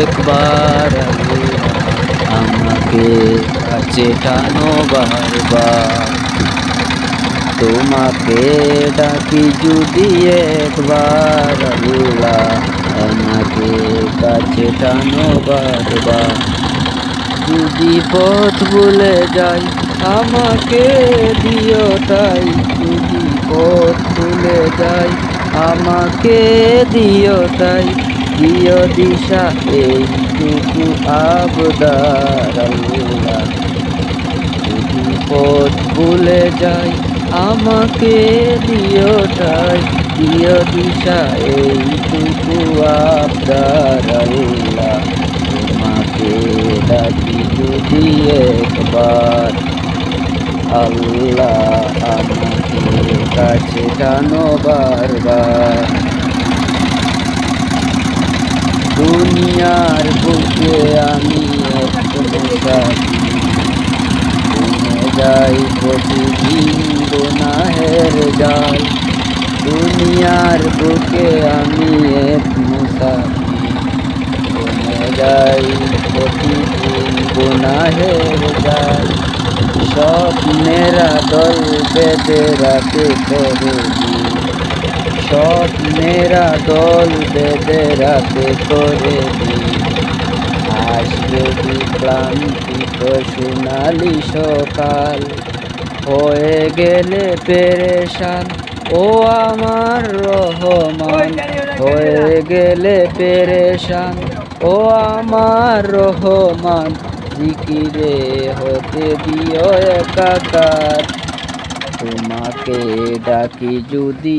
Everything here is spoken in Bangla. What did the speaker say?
একবার আমাকে কাছে টানো বারবার তোমাকে ডাকি যদি একবার আল্লাহ আমাকে কাছে টানো বারবার যদি পথ ভুলে যাই আমাকে দিও তাই যদি পথ ভুলে যাই আমাকে দিও তাই, দিও দিশা, এইটুকু আবদার যদি পথ ভুলে যাই, আমাকে দিও তাই, দিও দিশা, এইটুকু আবদার আল্লাহ। তোমাকে ডাকি যদি একবার। আল্লাহ আমাকে কাছে টানো বারবার দুনিয়ার বুকে আমি যাই প্রতিদিন গুনাহের যাই দুনিয়ার বুকে আমি এক মুসাফির যাই প্রতিদিন গুনাহের যাই স্বপ্নেরা দল বেঁধে রাতে দিই স্বপ্নেরা দল বেঁধে রাতে করে দিই আসবে ক্লান্তিক সোনালি সকাল। হয়ে গেলে পেরেশান, ও আমার রহমান। হয়ে গেলে পেরেশান, ও আমার রহমান। জিকিরে হতে দিও একাকার। তোমাকে ডাকি যদি